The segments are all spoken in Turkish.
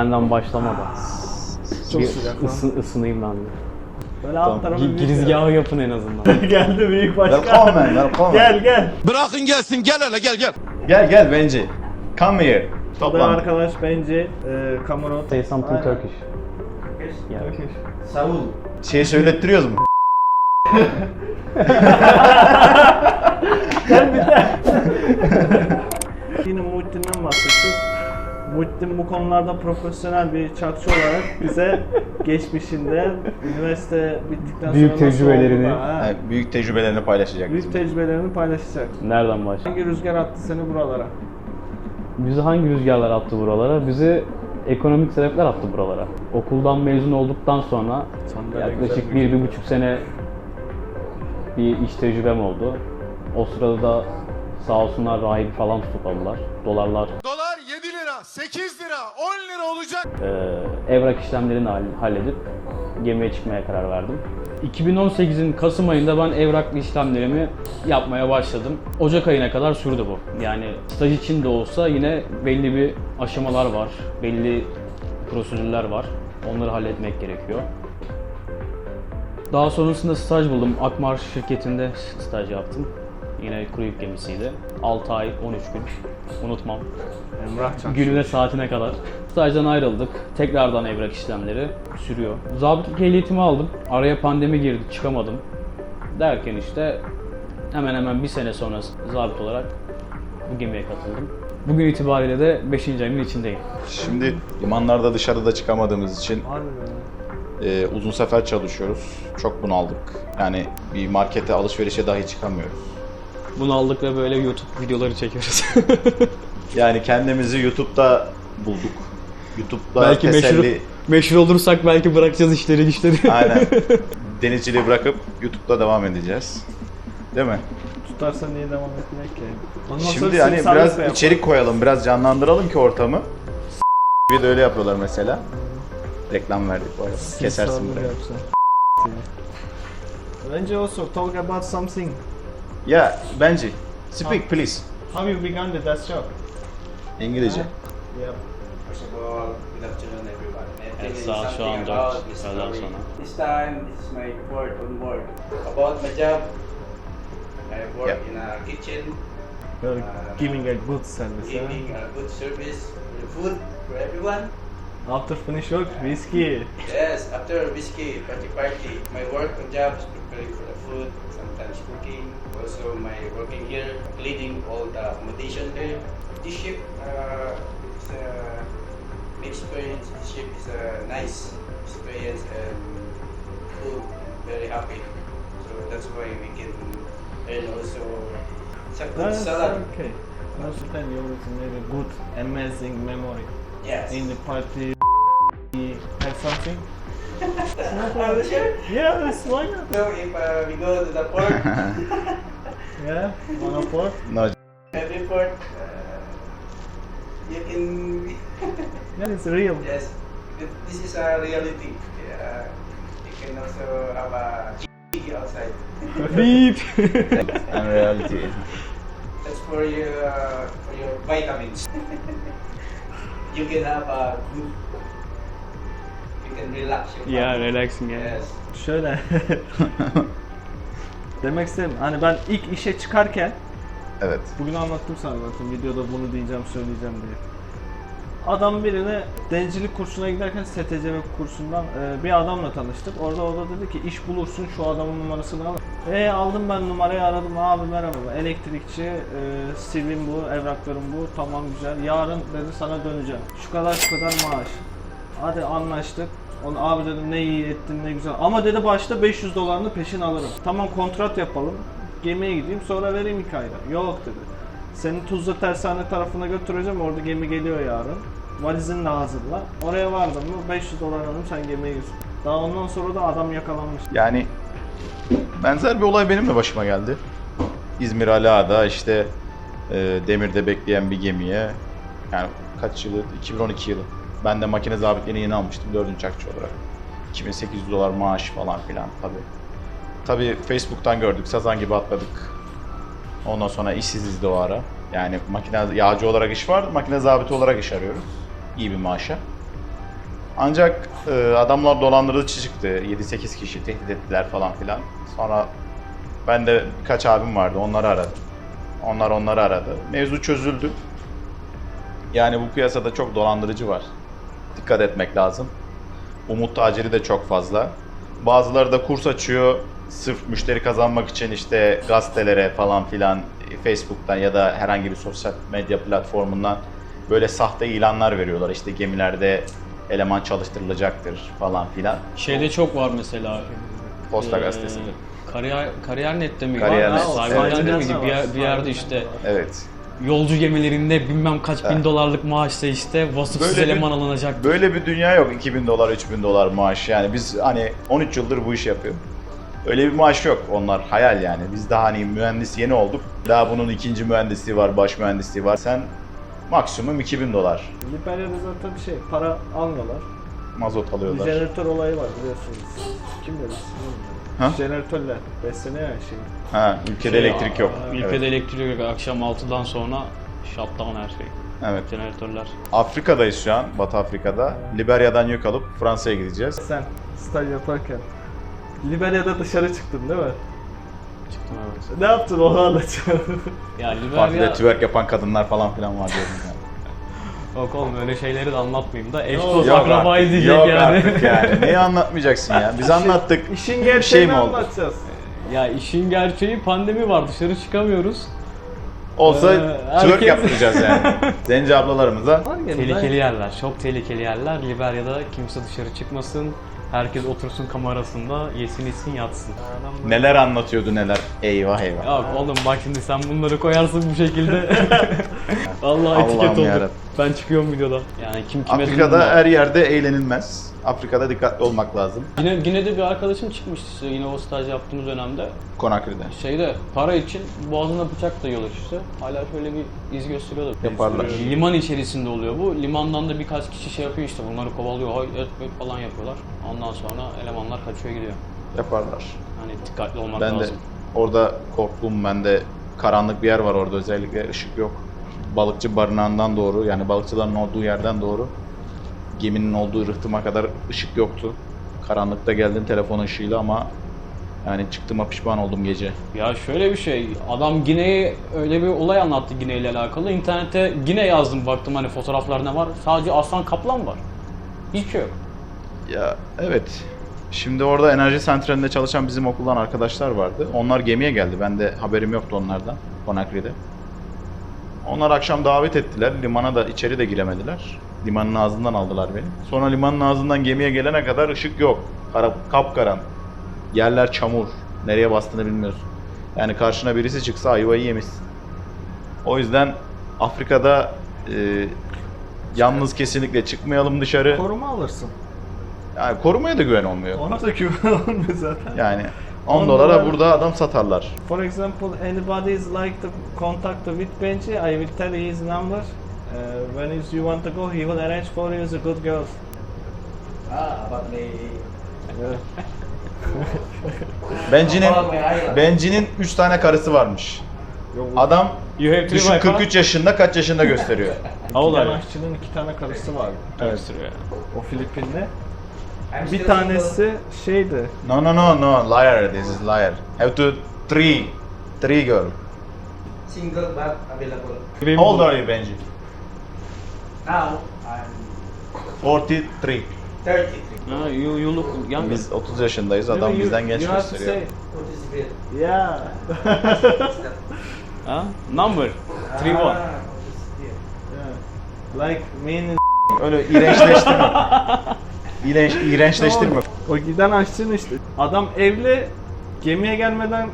Benden başlamadı. Çok Bir sıcak lan. ısın, ısınayım ben de. Böyle alt tarafı Gi- Girizgahı yapın en azından. Geldi büyük başkan. Welcome man, welcome. Gel gel. Bırakın gelsin gel hele gel gel. Gel gel bence. Come here. Bu da Toplan. arkadaş bence e, Kamerun. Say something Aynen. Turkish. Turkish. Savul. Şey söylettiriyoruz mu? Yine Muhittin'den bahsettik. Muhittin bu konularda profesyonel bir çakçı olarak bize geçmişinde üniversite bittikten Büyük sonra nasıl tecrübelerini- ha, Yani büyük tecrübelerini paylaşacak. büyük tecrübelerini paylaşacak. Nereden başlayayım? Hangi rüzgar attı seni buralara? Bizi hangi rüzgarlar attı buralara? Bizi ekonomik sebepler attı buralara. Okuldan mezun olduktan sonra Sandalye yaklaşık bir, bir buçuk sene bir iş tecrübem oldu. O sırada da sağ olsunlar rahip falan tutukladılar. Dolarlar Dolar 7 lira, 8 lira, 10 lira olacak. e, evrak işlemlerini hall- halledip gemiye çıkmaya karar verdim. 2018'in Kasım ayında ben evraklı işlemlerimi yapmaya başladım. Ocak ayına kadar sürdü bu. Yani staj için de olsa yine belli bir aşamalar var, belli prosedürler var. Onları halletmek gerekiyor. Daha sonrasında staj buldum. Akmar şirketinde staj yaptım. Yine yük gemisiydi. 6 ay 13 gün. Unutmam. Emrah Çakçı. Gününe saatine kadar. Stajdan ayrıldık. Tekrardan evrak işlemleri sürüyor. Zabıtlık ehliyetimi aldım. Araya pandemi girdi, çıkamadım. Derken işte hemen hemen bir sene sonra zabit olarak bu gemiye katıldım. Bugün itibariyle de 5. ayımın içindeyim. Şimdi limanlarda dışarıda çıkamadığımız için e, uzun sefer çalışıyoruz. Çok bunaldık. Yani bir markete alışverişe dahi çıkamıyoruz. Bunu aldık ve böyle YouTube videoları çekiyoruz. Yani kendimizi YouTube'da bulduk. YouTube'da belki meşhur, teselli... meşhur olursak belki bırakacağız işleri güçleri. Aynen. Denizciliği bırakıp YouTube'da devam edeceğiz. Değil mi? Tutarsa niye devam etmek ki? Ondan Şimdi hani biraz içerik koyalım, biraz canlandıralım ki ortamı. Bir de öyle yapıyorlar mesela. Reklam verdik bu arada. Kesersin burayı. Bence also talk about something. Ya bence. Speak please. How you began with that job? İngilizce. Yep. First of all, good afternoon everyone. I think it's sağ şu something about this story. This time, this is my report on work. About my job, I work Yeah. in a kitchen, Böyle Uh, giving a good service. huh? giving a good service the food for everyone. After finish work, whiskey. Yes, after whiskey party party, my work on job is preparing for the food, sometimes cooking. Also, my working here, cleaning all the accommodation here. This ship uh, is a an experience. This ship is a nice experience and food, very happy. So that's why we can earn also some good salad. okay. Also then you always made a good, amazing memory. Yes. In the party, have something? Are you sure? Yeah, that's why not? So if uh, we go to the port, Yeah, on a port. no. every port, uh, you can Yeah, it's real. Yes, this is a reality. Uh, you can also have a G outside. Beep. And reality. That's for your uh, for your vitamins. You can have a good. You can relax your. ya body. relaxing ya. Yes. Şöyle. Demek istedim. Hani ben ilk işe çıkarken evet. Bugün anlattım sana zaten videoda bunu diyeceğim söyleyeceğim diye. Adam birine denizcilik kursuna giderken STCB kursundan e, bir adamla tanıştık. Orada o da dedi ki iş bulursun şu adamın numarasını al. E aldım ben numarayı aradım abi merhaba elektrikçi e, CV'm bu evraklarım bu tamam güzel. Yarın dedi sana döneceğim. Şu kadar şu kadar maaş. Hadi anlaştık. Onu abi dedim ne iyi ettin ne güzel. Ama dedi başta 500 dolarını peşin alırım. Tamam kontrat yapalım. Gemiye gideyim sonra vereyim iki ayda. Yok dedi. Seni Tuzla Tersane tarafına götüreceğim. Orada gemi geliyor yarın. Valizini de hazırla. Oraya vardım mı 500 dolar alırım sen gemiye gir. Daha ondan sonra da adam yakalanmış. Yani benzer bir olay benim de başıma geldi. İzmir Ala'da işte e, demirde bekleyen bir gemiye yani kaç yılı? 2012 yılı. Ben de makine zabitliğini yeni almıştım dördüncü çakçı olarak. 2800 dolar maaş falan filan tabi. Tabi Facebook'tan gördük, sazan gibi atladık. Ondan sonra işsiziz de ara. Yani makine yağcı olarak iş var, makine zabiti olarak iş arıyoruz. İyi bir maaşa. Ancak e, adamlar dolandırıcı çıktı. 7-8 kişi tehdit ettiler falan filan. Sonra ben de birkaç abim vardı onları aradım. Onlar onları aradı. Mevzu çözüldü. Yani bu piyasada çok dolandırıcı var. Dikkat etmek lazım. Umut taciri de çok fazla. Bazıları da kurs açıyor. Sırf müşteri kazanmak için işte gazetelere falan filan Facebook'tan ya da herhangi bir sosyal medya platformundan böyle sahte ilanlar veriyorlar. İşte gemilerde eleman çalıştırılacaktır falan filan. Şeyde çok var mesela. Posta Ee, gazetesinde. Kariyer, kariyer nette mi? Kariyer var? Net. Sahibinden Evet. miydi? Bir, yer- bir yerde işte Evet. Yolcu gemilerinde bilmem kaç bin Evet. dolarlık maaşla işte vasıfsız Böyle bir- eleman alınacak. Böyle bir dünya yok 2000 dolar 3000 dolar maaş yani biz hani 13 yıldır bu işi yapıyor. Öyle bir maaş yok onlar hayal yani. Biz daha hani mühendis yeni olduk. Daha bunun ikinci mühendisliği var, baş mühendisliği var. Sen maksimum 2000 dolar Liberya'da zaten bir şey para almıyorlar. Mazot Bir alıyorlar. jeneratör olayı var biliyorsunuz. Kim demiş bilmiyorum. Ha? Jeneratörle besleniyor ya şey. Ha, ülkede Şey, elektrik yok. Ülkede Evet. elektrik yok. Akşam 6'dan sonra shutdown her şey. evet. Jeneratörler. Afrika'dayız şu an, Batı Afrika'da. Liberya'dan yük alıp Fransa'ya gideceğiz. Sen staj yaparken Liberya'da dışarı çıktın değil mi? Çıktım evet. Ne yaptın onu anlatacağım. Ya Partide Liberya... twerk yapan kadınlar falan filan var diyordum. Yok oğlum öyle şeyleri de anlatmayayım da. Eş dost Yok akrabayız artık, diyecek yok yani. artık yani. Neyi anlatmayacaksın ya? Biz anlattık. İşin gerçeğini şey mi oldu? anlatacağız. ya işin gerçeği pandemi var dışarı çıkamıyoruz. Olsa Ee, twerk herkes- yaptıracağız yani. Zenci ablalarımıza. Var ya, Tehlikeli yerler, çok tehlikeli yerler. Liberya'da kimse dışarı çıkmasın. Herkes otursun kamerasında, yesin içsin yatsın. Neler anlatıyordu neler. Eyvah eyvah. Yok oğlum bak şimdi sen bunları koyarsın bu şekilde. Allah Allah'ım etiket oldu. yarabbim. Ben çıkıyorum videoda. Yani kim kime Afrika'da her yerde eğlenilmez. Afrika'da dikkatli olmak lazım. Yine, yine de bir arkadaşım çıkmıştı işte yine o staj yaptığımız dönemde. Konakri'de. Şeyde para için boğazına bıçak dayıyorlar işte. Hala şöyle bir iz gösteriyorlar. Yaparlar. Liman içerisinde oluyor bu. Limandan da birkaç kişi şey yapıyor işte bunları kovalıyor, hay et et falan yapıyorlar. Ondan sonra elemanlar kaçıyor gidiyor. Yaparlar. Hani dikkatli olmak Ben de lazım. orada korktuğum ben de karanlık bir yer var orada özellikle ışık yok. Balıkçı barınağından doğru yani balıkçıların olduğu yerden doğru geminin olduğu rıhtıma kadar ışık yoktu. Karanlıkta geldim telefon ışığıyla ama yani çıktığıma pişman oldum gece. Ya şöyle bir şey, adam Gine'ye öyle bir olay anlattı Gine ile alakalı. İnternete Gine yazdım baktım hani fotoğraflar ne var. Sadece aslan kaplan var. Hiçbir şey yok. Ya evet. Şimdi orada enerji santralinde çalışan bizim okuldan arkadaşlar vardı. Onlar gemiye geldi. Ben de haberim yoktu onlardan. Konakri'de. Onlar akşam davet ettiler. Limana da içeri de giremediler. Limanın ağzından aldılar beni. Sonra limanın ağzından gemiye gelene kadar ışık yok. Kara, kapkaran. Yerler çamur. Nereye bastığını bilmiyorsun. Yani karşına birisi çıksa ayvayı yemişsin. O yüzden Afrika'da e, yalnız kesinlikle çıkmayalım dışarı. Koruma alırsın. Yani korumaya da güven olmuyor. Ona da güven olmuyor zaten. Yani 10 On dolara dolar- burada adam satarlar. For example, anybody is like to contact with Benji, I will tell you his number. Uh, when is you want to go, he will arrange for you the good girls. Ah, about me. Benci'nin. Benci'nin 3 tane karısı varmış. Adam You have düşün wife, 43 yaşında kaç yaşında gösteriyor. Giden aşçının iki tane karısı vardı. evet. O Filipinli. I'm Bir still tanesi şeydi. No no no no liar this is liar. Have to three three girl. single, but available. How old are you Benji? Now I'm 43. 33. Ha, you, you look young. Biz 30 yaşındayız. Adam You- bizden genç you have to gösteriyor. say, What is it? Yeah. Ha? Number. Three one. Ah, yeah. Like mean Öyle iğrençleştirme. İğrenç, iğrençleştirme. O giden aşçının işte. Adam evli, gemiye gelmeden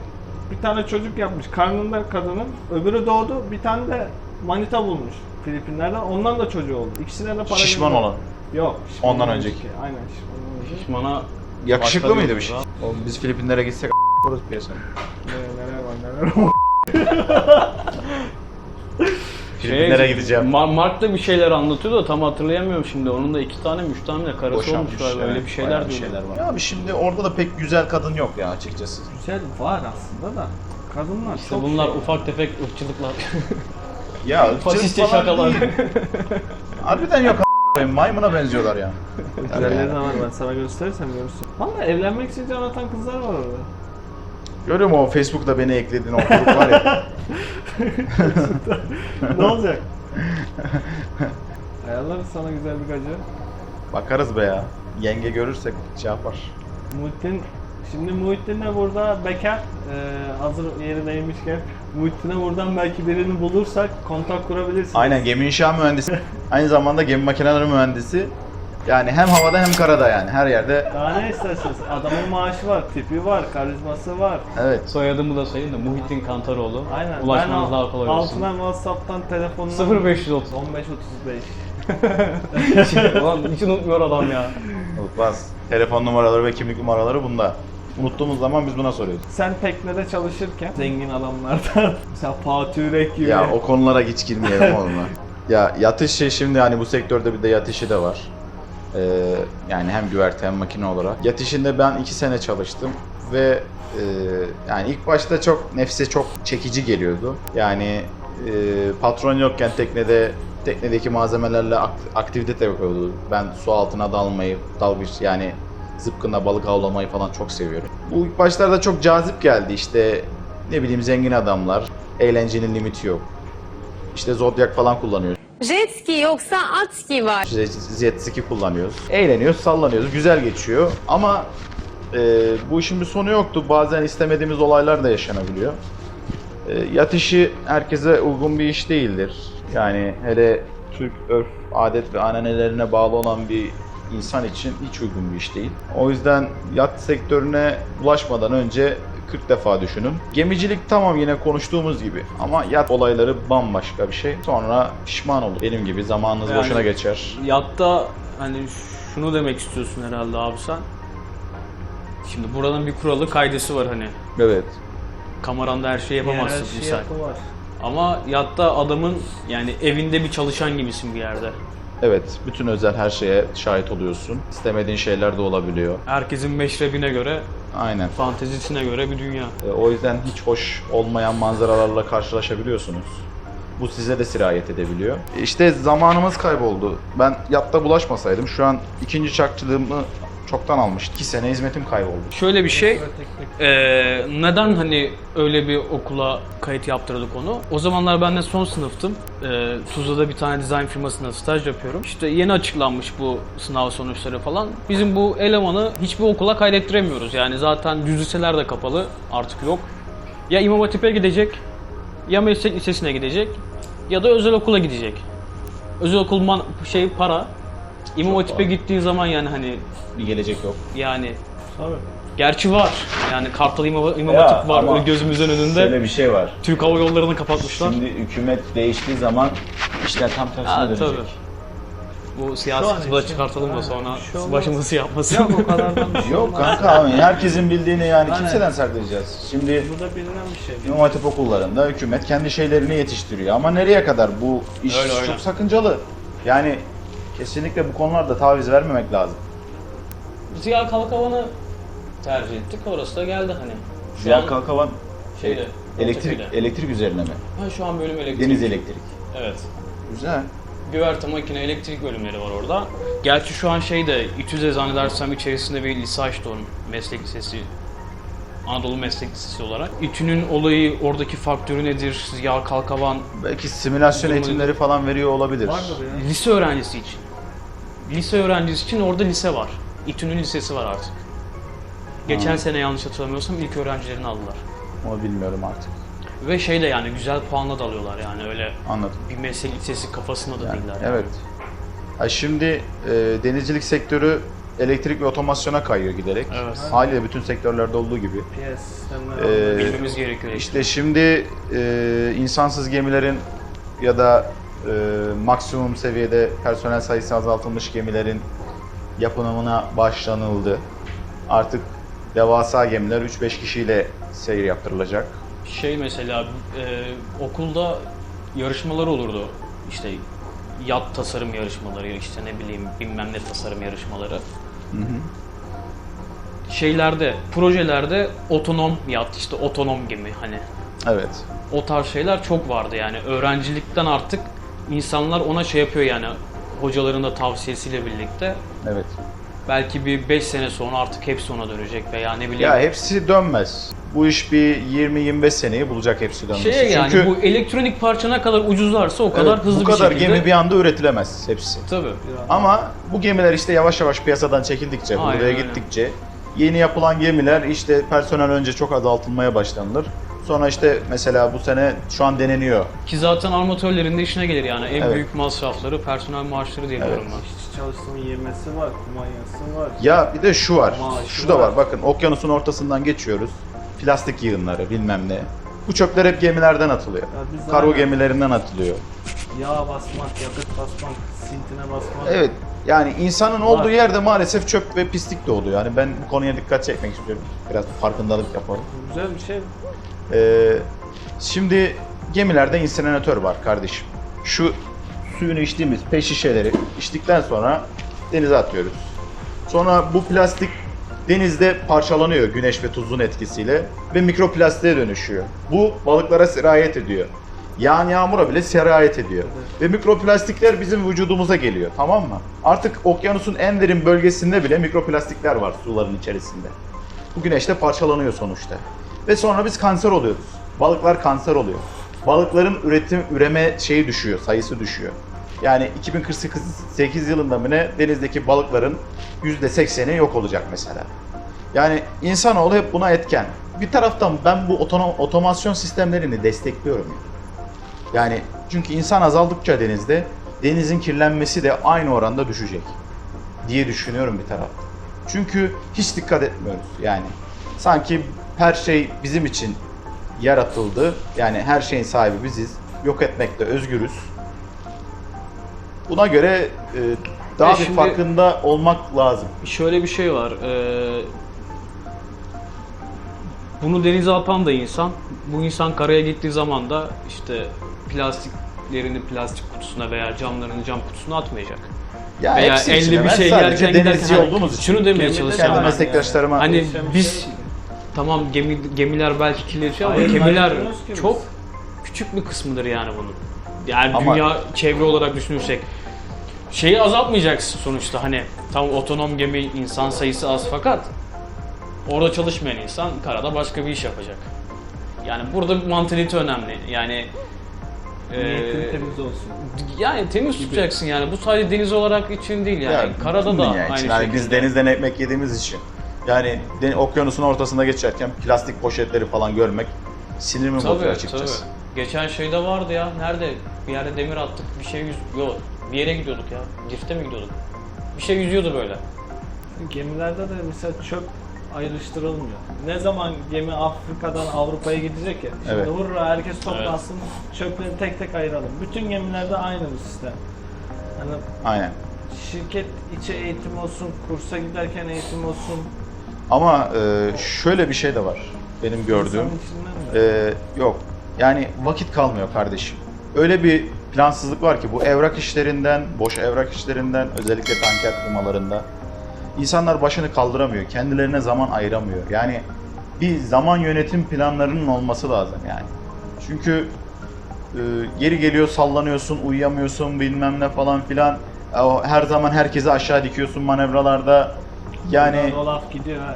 bir tane çocuk yapmış karnında kadının. Öbürü doğdu, bir tane de manita bulmuş Filipinler'den. Ondan da çocuğu oldu. İkisine de para Şişman gönder- olan. Yok. şişman Ondan olan önceki. iki. Aynen şişman önceki. Şişmana Yakışıklı başka mıydı bir bir şey? Oğlum biz Filipinlere gitsek a**oruz piyasayı. Ne- Neler var neler var. Gideceğim. Şey, Ma- Mark da bir şeyler anlatıyordu da tam hatırlayamıyorum şimdi. Onun da iki tane mi üç tane mi de karısı olmuş galiba. Öyle bir şeyler bayağı diyordu. var. Abi şimdi orada da pek güzel kadın yok ya açıkçası. Güzel var aslında da. Kadınlar İşte çok bunlar şey. ufak tefek ırkçılıklar. Ya Faşistçe ırkçılık falan şakalar. değil. Harbiden yok Maymuna benziyorlar ya. Güzelleri de var ben sana gösterirsem görürsün. Valla evlenmek için can atan kızlar var orada. Görüyor musun o Facebook'ta beni eklediğin o grup var ya. ne olacak? Ayarlarız sana güzel bir gacı. Bakarız be ya. Yenge görürsek şey yapar. Muhittin, şimdi Muhittin de burada bekar. Ee, hazır yeri değmişken. Muhittin'e buradan belki birini bulursak kontak kurabilirsiniz. Aynen gemi inşa mühendisi. Aynı zamanda gemi makineleri mühendisi. Yani hem havada hem karada yani her yerde. Daha ne istersiniz? Adamın maaşı var, tipi var, karizması var. Evet. Soyadımı da sayayım da Muhittin Kantaroğlu. Aynen. Ulaşmanız daha kolay olsun. altına WhatsApp'tan telefonuna 0530. 1535. Ulan hiç unutmuyor adam ya. Unutmaz. Telefon numaraları ve kimlik numaraları bunda. Unuttuğumuz zaman biz buna soruyoruz. Sen teknede çalışırken zengin adamlardan mesela Fatih Yürek gibi. Ya o konulara hiç girmeyelim oğlum lan. Ya yat işi şimdi hani bu sektörde bir de yat işi de var. Ee, yani hem güverte hem makine olarak. Yat işinde ben iki sene çalıştım ve e, yani ilk başta çok nefse çok çekici geliyordu. Yani e, patron yokken teknede teknedeki malzemelerle akt- aktivite yapıyordu. Ben su altına dalmayı, dalgıç yani zıpkınla balık avlamayı falan çok seviyorum. Bu ilk başlarda çok cazip geldi işte ne bileyim zengin adamlar, eğlencenin limiti yok. İşte Zodiac falan kullanıyoruz. Jet ski yoksa at ski var. İşte jet ski kullanıyoruz. Eğleniyoruz, sallanıyoruz. Güzel geçiyor. Ama e, bu işin bir sonu yoktu. Bazen istemediğimiz olaylar da yaşanabiliyor. E, yat işi herkese uygun bir iş değildir. Yani hele Türk örf, adet ve ananelerine bağlı olan bir insan için hiç uygun bir iş değil. O yüzden yat sektörüne bulaşmadan önce 40 defa düşünün. Gemicilik tamam yine konuştuğumuz gibi ama yat olayları bambaşka bir şey. Sonra pişman olur. Benim gibi zamanınız Yani- boşuna geçer. Yatta hani şunu demek istiyorsun herhalde abi sen. Şimdi buranın bir kuralı kaidesi var hani. Evet. Kameranda her şeyi yapamazsın Hiyerarşi misal. Ama yatta adamın yani evinde bir çalışan gibisin bir yerde. Evet, bütün özel her şeye şahit oluyorsun. İstemediğin şeyler de olabiliyor. Herkesin meşrebine göre, Aynen. fantezisine göre bir dünya. E, O yüzden hiç hoş olmayan manzaralarla karşılaşabiliyorsunuz. Bu size de sirayet edebiliyor. İşte zamanımız kayboldu. Ben yatta bulaşmasaydım şu an ikinci çakçılığımı çoktan almıştım. İki sene hizmetim kayboldu. Şöyle bir şey, eee, neden hani öyle bir okula kayıt yaptırdık onu? O zamanlar ben de son sınıftım. Eee Tuzla'da bir tane dizayn firmasında staj yapıyorum. İşte yeni açıklanmış bu sınav sonuçları falan. Bizim bu elemanı hiçbir okula kaydettiremiyoruz. Yani zaten düz liseler de kapalı, artık yok. Ya İmam Hatip'e gidecek, ya meslek lisesine gidecek, ya da özel okula gidecek. Özel okul şey para. İmam Çok Hatip'e gittiğin zaman yani hani Bir gelecek yok. yani Tabii. Gerçi var. Yani Kartal İmam, İmam Ya, Hatip var ama gözümüzün önünde. Şöyle bir şey var. Türk Hava Yolları'nı kapatmışlar. Şimdi hükümet değiştiği zaman işler tam tersine Ha, dönecek. tabii. Bu Şu an da için- çıkartalım da Aynen, sonra bir şey başımızı yapmasın. Yok o kadardan bir şey Yok olmaz. kanka abi herkesin bildiğini yani Aynen. kimseden saklayacağız. Şimdi Bu da bilinen bir şey. İmam Hatip okullarında hükümet kendi şeylerini yetiştiriyor. Ama nereye kadar? Bu iş Öyle, öyle. çok sakıncalı. Yani kesinlikle bu konularda taviz vermemek lazım. Ziya Kalkavan'ı tercih ettik. Orası da geldi hani. Şu Ziya an Kalkavan şeyde, e, elektrik Ortaköy'de. elektrik üzerine mi? Ha, şu an bölüm elektrik. Deniz elektrik. Evet. Güzel. Güverte makine elektrik bölümleri var orada. Gerçi şu an şeyde İTÜZE zannedersem içerisinde bir lise açtı onun meslek lisesi. Anadolu Meslek Lisesi olarak. İTÜ'nün olayı oradaki faktörü nedir? Ziya Kalkavan Belki simülasyon Durumu- eğitimleri falan veriyor olabilir. Vardır ya. Lise öğrencisi için. Lise öğrencisi için orada lise var. İTÜ'nün lisesi var artık. Geçen Ha. sene yanlış hatırlamıyorsam ilk öğrencilerini aldılar. Onu bilmiyorum artık. Ve şey de yani güzel puanla da alıyorlar yani öyle Anladım. bir meslek lisesi kafasında da Yani, değiller. yani. evet. Ha şimdi e, denizcilik sektörü elektrik ve otomasyona kayıyor giderek. Evet. Haliyle bütün sektörlerde olduğu gibi. Sistemler Ee. Bilmemiz gerekiyor. İşte şimdi e, insansız gemilerin ya da maksimum seviyede personel sayısı azaltılmış gemilerin yapımına başlanıldı. Artık devasa gemiler 3-5 kişiyle seyir yaptırılacak. Şey mesela e, okulda yarışmalar olurdu. İşte yat tasarım yarışmaları, işte ne bileyim bilmem ne tasarım yarışmaları. Şeylerde, projelerde otonom yat, işte otonom gemi hani Evet. o tarz şeyler çok vardı yani öğrencilikten artık insanlar ona şey yapıyor yani hocaların da tavsiyesiyle birlikte Evet. belki bir 5 sene sonra artık hepsi ona dönecek veya ne bileyim. Ya hepsi dönmez. Bu iş bir 20-25 seneyi bulacak hepsi dönmesi. Şeye yani Çünkü bu elektronik parça ne kadar ucuzlarsa o kadar evet, hızlı bu kadar bir şekilde. gemi bir anda üretilemez hepsi. Tabii. Ama bu gemiler işte yavaş yavaş piyasadan çekildikçe, Aynen buraya gittikçe yeni yapılan gemiler işte personel önce çok azaltılmaya başlanılır. Sonra işte mesela bu sene şu an deneniyor. Ki zaten armatörlerin de işine gelir yani. En Evet. büyük masrafları personel maaşları diye biliyorum ben. İşçi çalıştığının yemesi var, kumanyası var. Ya bir de şu var. Maaşı Şu da var. var. Bakın okyanusun ortasından geçiyoruz. Plastik yığınları bilmem ne. Bu çöpler hep gemilerden atılıyor. Biz Kargo aynen gemilerinden atılıyor. Yağ basmak, yakıt basmak, sintine basmak. Evet. Yani insanın olduğu Var. yerde maalesef çöp ve pislik de oluyor. Yani ben bu konuya dikkat çekmek istiyorum. Biraz farkındalık yapalım. Güzel bir şey. Ee, şimdi gemilerde insinerator var kardeşim. Şu suyunu içtiğimiz pet şişeleri içtikten sonra denize atıyoruz. Sonra bu plastik denizde parçalanıyor güneş ve tuzun etkisiyle ve mikroplastiğe dönüşüyor. Bu balıklara sirayet ediyor. Yağan yağmura bile sirayet ediyor. Ve mikroplastikler bizim vücudumuza geliyor tamam mı? Artık okyanusun en derin bölgesinde bile mikroplastikler var suların içerisinde. Bu güneşte parçalanıyor sonuçta. Ve sonra biz kanser oluyoruz. Balıklar kanser oluyor. Balıkların üretim üreme şeyi düşüyor, sayısı düşüyor. Yani 2048 yılında mı ne denizdeki balıkların %80'i yok olacak mesela. Yani insanoğlu hep buna etken. Bir taraftan ben bu otomasyon sistemlerini destekliyorum. Yani çünkü insan azaldıkça denizde denizin kirlenmesi de aynı oranda düşecek diye düşünüyorum bir taraftan. Çünkü hiç dikkat etmiyoruz yani. Sanki her şey bizim için yaratıldı. Yani her şeyin sahibi biziz. Yok etmekte özgürüz. Buna göre e, daha E bir şimdi- farkında olmak lazım. Şöyle bir şey var. eee, bunu denize atan da insan. Bu insan karaya gittiği zaman da işte plastiklerini plastik kutusuna veya camlarını cam kutusuna atmayacak. Ya Veya için bir şey yerken giderken- olduğumuz için. Şunu demeye çalışacağım Kendi meslektaşlarıma Hani biz. Tamam gemi gemiler belki kirletiyor ama Hayır, gemiler ayrılmıyoruz ki biz. çok küçük bir kısmıdır yani bunun. Yani Ama- dünya çevre olarak düşünürsek şeyi azaltmayacaksın sonuçta hani tam otonom gemi insan sayısı az fakat orada çalışmayan insan karada başka bir iş yapacak. Yani burada bir mantalite önemli. Yani Niyetin eee, temiz olsun. yani temiz tutacaksın yani. Bu sadece deniz olarak için değil yani. Ya, Karada bütün da dünya aynı için. şekilde. Yani biz denizden ekmek yediğimiz için. Yani okyanusun ortasında geçerken plastik poşetleri falan görmek sinirimi bozuyor Tabii açıkçası. tabii. Geçen şeyde vardı ya. Nerede? Bir yerde demir attık. Bir şey yüz... Yok. Bir yere gidiyorduk ya. Girifte mi gidiyorduk? Bir şey yüzüyordu böyle. Gemilerde de mesela çöp ayrıştırılmıyor. Ne zaman gemi Afrika'dan Avrupa'ya gidecek ya. Şimdi Evet. hurra herkes toplansın, çöpleri tek tek ayıralım. Bütün gemilerde aynı bu sistem. Hani Aynen. şirket içi eğitim olsun, kursa giderken eğitim olsun. Ama e, şöyle bir şey de var benim gördüğüm. E, yok. Yani vakit kalmıyor kardeşim. Öyle bir plansızlık var ki bu evrak işlerinden, boş evrak işlerinden, özellikle tanker firmalarında insanlar başını kaldıramıyor. Kendilerine zaman ayıramıyor. Yani bir zaman yönetim planlarının olması lazım yani. Çünkü e, geri geliyor sallanıyorsun, uyuyamıyorsun bilmem ne falan filan. E, Her zaman herkesi aşağı dikiyorsun manevralarda. Yani Buradan o laf gidiyor ha.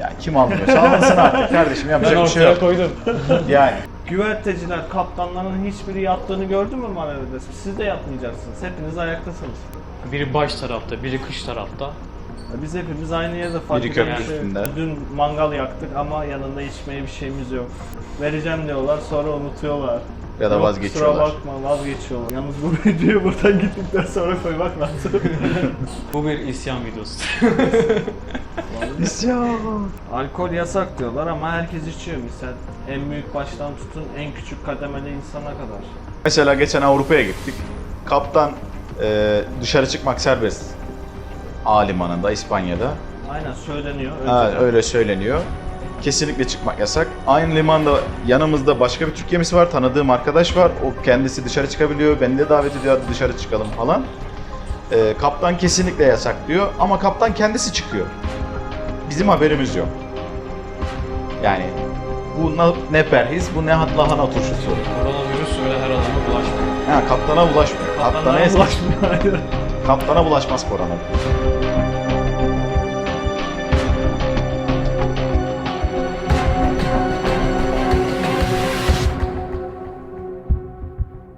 yani kim almıyorsa alınsın artık kardeşim yapacak Ben bir şey yok. koydum. Yani Güverteciler, kaptanların hiçbiri yattığını gördün mü manevrada? Siz de yatmayacaksınız. Hepiniz ayaktasınız. Biri baş tarafta, biri kış tarafta. Biz hepimiz aynı yerde fark Biri köprü yok. üstünde. Dün mangal yaktık ama yanında içmeye bir şeyimiz yok. Vereceğim diyorlar sonra unutuyorlar. Ya da Yok, vazgeçiyorlar. Kusura bakma vazgeçiyorlar. Yalnız bu videoyu buradan gittikten sonra koymak lazım. Bu bir isyan videosu. Alkol yasak diyorlar ama herkes içiyor misal. En büyük baştan tutun en küçük kademeli insana kadar. mesela geçen Avrupa'ya gittik. Kaptan e, dışarı çıkmak serbest. A limanında İspanya'da. Aynen söyleniyor. Ha, önceden. öyle söyleniyor. Kesinlikle çıkmak yasak. Aynı limanda yanımızda başka bir Türk gemisi var. Tanıdığım arkadaş var. O kendisi dışarı çıkabiliyor. Beni de davet ediyor hadi dışarı çıkalım falan. Ee, kaptan kesinlikle yasak diyor. Ama kaptan kendisi çıkıyor. Bizim haberimiz yok. Yani bu ne perhiz, bu ne lahana turşusu. Koronavirüs öyle her adama bulaşmıyor. Ha, kaptana bulaşmıyor. Kaptana Kaptanlara yasak. ulaşmıyor. Aynen. Kaptana bulaşmaz korona.